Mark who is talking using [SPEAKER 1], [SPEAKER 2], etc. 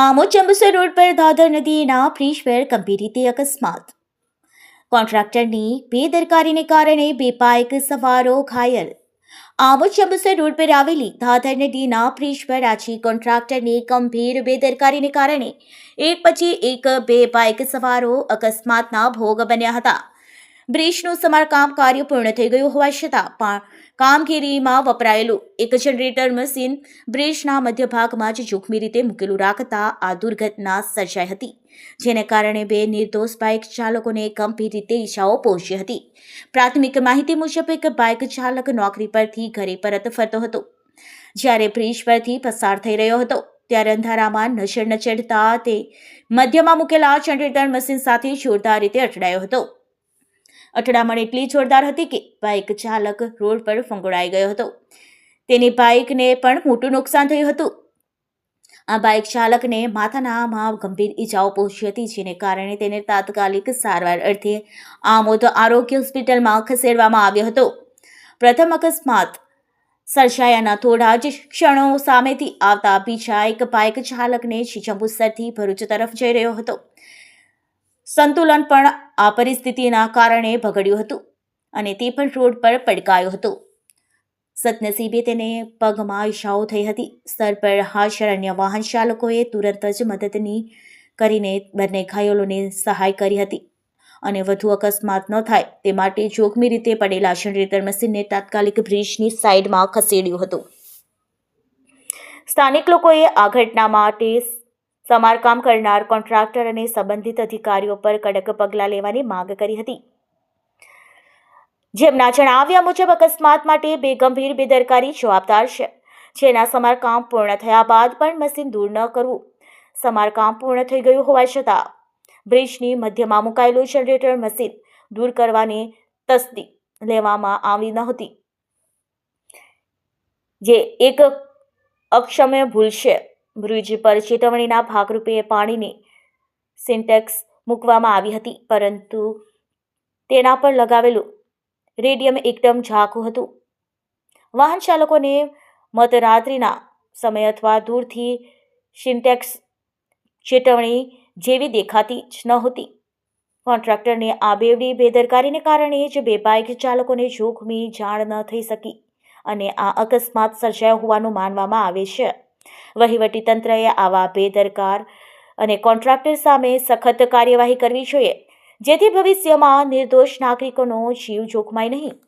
[SPEAKER 1] Amod Jambusar road પર દાદર નદીના bridge પર ગંભીર રીતે અકસ્માત. કોન્ટ્રાક્ટરની બેદરકારીને કારણે બે બાઇક સવારો ઘાયલ. આમોદ ચંબુસર રોડ પર આવેલી દાદર નદીના બ્રિજ પર આજે કોન્ટ્રાક્ટરની ગંભીર બેદરકારીને કારણે એક પછી એક બે બાઇક સવારો અકસ્માતના ભોગ બન્યા હતા. બ્રિજનું સમારકામ કાર્ય પૂર્ણ થઈ ગયું હોવા છતાં પણ કામગીરીમાં વપરાયેલું એક જનરેટર મશીન બ્રિજના મધ્ય ભાગમાં જ જોખમી રીતે મૂકેલું રાખતા આ દુર્ઘટના સર્જાઈ હતી, જેને કારણે બે નિર્દોષ બાઇક ચાલકોને ગંભીર રીતે ઈજાઓ પહોંચી હતી. પ્રાથમિક માહિતી મુજબ એક બાઇક ચાલક નોકરી પરથી ઘરે પરત ફરતો હતો. જ્યારે બ્રિજ પરથી પસાર થઈ રહ્યો હતો, ત્યારે અંધારામાં નજર ન ચડતા તે મધ્યમાં મૂકેલા જનરેટર મશીન સાથે જોરદાર રીતે અથડાયો હતો. અથડામણ એટલી જોરદાર હતી કે બાઇક ચાલક રોડ પર ફંગોળાઈ ગયો હતો. તેની બાઇકને પણ મોટું નુકસાન થયું હતું. આ બાઇક ચાલકને માથાનામાં ગંભીર ઈજાઓ પહોંચી હતી, જેને કારણે તેને તાત્કાલિક સારવાર અર્થે આમોદ આરોગ્ય હોસ્પિટલમાં ખસેડવામાં આવ્યો હતો. પ્રથમ અકસ્માત સર્જાયાના થોડા જ ક્ષણો સામેથી આવતા બીજા એક બાઇક ચાલકને જંબુસરથી ભરૂચ તરફ જઈ રહ્યો હતો. સંતુલન પણ આ પરિસ્થિતિના કારણે બગડ્યું હતું અને તે પણ રોડ પર પડકાયો હતો. સદનસીબે તેને પગમાં ઈશાઓ થઈ હતી. સ્થળ પર હાજર અન્ય વાહન ચાલકોએ તુરંત જ મદદની કરીને બંને ઘાયલોને સહાય કરી હતી અને વધુ અકસ્માત ન થાય તે માટે જોખમી રીતે પડેલા જનરેટર મશીનને તાત્કાલિક બ્રિજની સાઈડમાં ખસેડ્યું હતું. સ્થાનિક લોકોએ આ ઘટના માટે સમારકામ કરનાર કોન્ટ્રાક્ટર અને સંબંધિત અધિકારીઓ પર કડક પગલાં લેવાની માંગ કરી હતી. જેમના જણાવ્યા મુજબ, અકસ્માત માટે બે ગંભીર બેદરકારી જવાબદાર છે. જેના સમારકામ પૂર્ણ થયા બાદ પણ મશીન દૂર ન કરવું. સમારકામ પૂર્ણ થઈ ગયું હોવા છતાં, બ્રિજની મધ્યમાં મુકાયેલું જનરેટર મશીન દૂર કરવાની તસ્દી લેવામાં આવી નહોતી જે એક અક્ષમ્ય ભૂલ છે. બ્રિજ પર ચેતવણીના ભાગરૂપે પાણીની સિન્ટેક્સ મૂકવામાં આવી હતી, પરંતુ તેના પર લગાવેલું રેડિયમ એકદમ ઝાંખું હતું. વાહન ચાલકોને મધરાત્રિના સમય અથવા દૂરથી સિન્ટેક્સ ચેતવણી જેવી દેખાતી જ નહોતી. કોન્ટ્રાક્ટરની આ બેવડી બેદરકારીને કારણે જ બે બાઇક ચાલકોને જોખમી જાણ ન થઈ શકી અને આ અકસ્માત સર્જાયો હોવાનું માનવામાં આવે છે. વહીવટીતંત્રએ આવા બેદરકાર અને કોન્ટ્રાક્ટર સામે સખત કાર્યવાહી કરવી જોઈએ, જેથી ભવિષ્યમાં નિર્દોષ નાગરિકોનો જીવ જોખમાય નહીં.